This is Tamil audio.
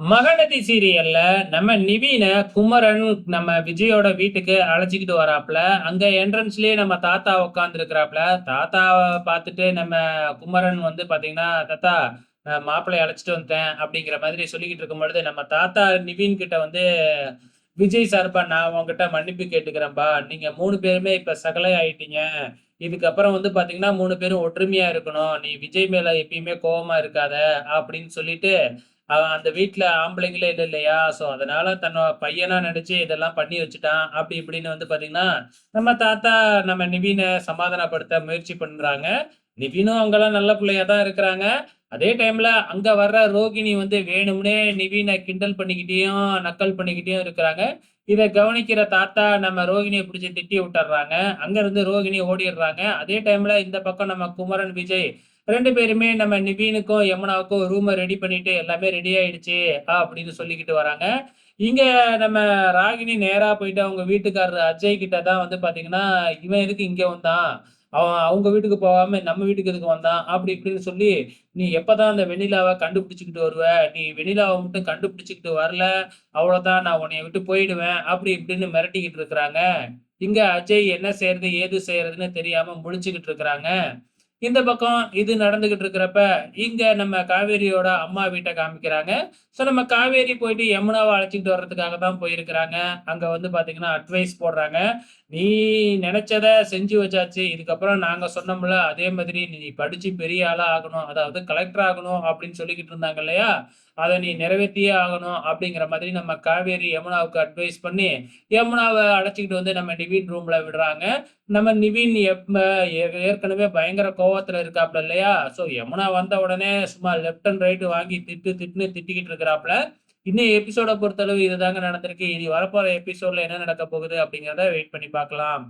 மகநதி சீரியல்ல நம்ம நிவீன குமரன் நம்ம விஜயோட வீட்டுக்கு அழைச்சிக்கிட்டு வராப்ல அங்க என்ட்ரன்ஸ்லயே நம்ம தாத்தா உட்காந்துருக்கிறாப்ல தாத்தாவை பார்த்துட்டு நம்ம குமரன் வந்து பாத்தீங்கன்னா தாத்தா நான் மாப்பிள்ளைய அழைச்சிட்டு வந்தேன் அப்படிங்கிற மாதிரி சொல்லிக்கிட்டு இருக்கும் பொழுது நம்ம தாத்தா நிவீன் கிட்ட வந்து விஜய் சார்பா நான் உங்ககிட்ட மன்னிப்பு கேட்டுக்கிறேன்பா. நீங்க மூணு பேருமே இப்ப சகலை ஆயிட்டீங்க. இதுக்கப்புறம் வந்து பாத்தீங்கன்னா மூணு பேரும் ஒற்றுமையா இருக்கணும். நீ விஜய் மேல எப்பயுமே கோபமா இருக்காத அப்படின்னு சொல்லிட்டு அவன் அந்த வீட்டில் ஆம்பளைங்களே இல்லை இல்லையா? ஸோ, அதனால தன்னோட பையனா நினைச்சு இதெல்லாம் பண்ணி வச்சுட்டான். அப்படி இப்படின்னு வந்து பாத்தீங்கன்னா, நம்ம தாத்தா நம்ம நிவீனை சமாதானப்படுத்த முயற்சி பண்றாங்க. நிவீனும் அவங்கெல்லாம் நல்ல பிள்ளையா தான் இருக்கிறாங்க. அதே டைம்ல அங்க வர்ற ரோகிணி வந்து வேணும்னே நிவீனை கிண்டல் பண்ணிக்கிட்டேயும் நக்கல் பண்ணிக்கிட்டேயும் இருக்கிறாங்க. இதை கவனிக்கிற தாத்தா நம்ம ரோகிணியை பிடிச்சி திட்டி விட்டுறாங்க அங்க இருந்து ரோகிணி ஓடிடுறாங்க அதே டைம்ல இந்த பக்கம் நம்ம குமரன், விஜய் ரெண்டு பேருமே நம்ம நிவீனுக்கும், யமுனாவுக்கும் ரூமை ரெடி பண்ணிட்டு எல்லாமே ரெடி ஆயிடுச்சு அப்படின்னு சொல்லிக்கிட்டு வராங்க. இங்க நம்ம ராகினி நேரா போயிட்டு அவங்க வீட்டுக்காரரு அஜய் கிட்ட தான் வந்து பாத்தீங்கன்னா, "இவன் எதுக்கு இங்க வந்தான்? அவன் அவங்க வீட்டுக்கு போகாம நம்ம வீட்டுக்கு எதுக்கு வந்தான்?" அப்படி இப்படின்னு சொல்லி, "நீ எப்பதான் அந்த வெண்ணிலாவை கண்டுபிடிச்சுக்கிட்டு வருவ? நீ வெண்ணிலாவை மட்டும் கண்டுபிடிச்சுக்கிட்டு வரல, அவ்வளவுதான் நான் உன்னைய விட்டு போயிடுவேன்." அப்படி இப்படின்னு மிரட்டிக்கிட்டு இருக்கிறாங்க. இங்க அஜய் என்ன செய்யறது ஏது செய்யறதுன்னு தெரியாம முடிச்சுக்கிட்டு இருக்கிறாங்க. இந்த பக்கம் இது நடந்துகிட்டு இருக்கிறப்ப, இங்க நம்ம காவேரியோட அம்மா வீட்ட காமிக்கிறாங்க. ஸோ நம்ம காவேரி போயிட்டு யமுனாவை அழைச்சிட்டு வர்றதுக்காக தான் போயிருக்கிறாங்க. அங்க வந்து பாத்தீங்கன்னா, அட்வைஸ் போடுறாங்க. "நீ நினைச்சத செஞ்சு வச்சாச்சு. இதுக்கப்புறம் நாங்க சொன்னோம்ல, அதே மாதிரி நீ படிச்சு பெரிய ஆளா ஆகணும். அதாவது கலெக்டர் ஆகணும்." அப்படின்னு சொல்லிக்கிட்டு இருந்தாங்க இல்லையா? அதை நீ நிறைவேத்தியே ஆகணும் அப்படிங்கிற மாதிரி நம்ம காவேரி யமுனாவுக்கு அட்வைஸ் பண்ணி, யமுனாவை அடைச்சிக்கிட்டு வந்து நம்ம நிவின் ரூம்ல விடுறாங்க. நம்ம நிவின் ஏற்கனவே பயங்கர கோவத்துல இருக்காப்ல இல்லையா? ஸோ யமுனா வந்த உடனே சும்மா லெஃப்ட் அண்ட் ரைட்டு வாங்கி திட்டு திட்டுன்னு திட்டிக்கிட்டு இருக்கிறாப்ல. இன்னும் எபிசோட பொறுத்தளவு இதுதாங்க நடந்திருக்கு. இனி வரப்போற எபிசோட்ல என்ன நடக்க போகுது அப்படிங்கிறத வெயிட் பண்ணி பார்க்கலாம்.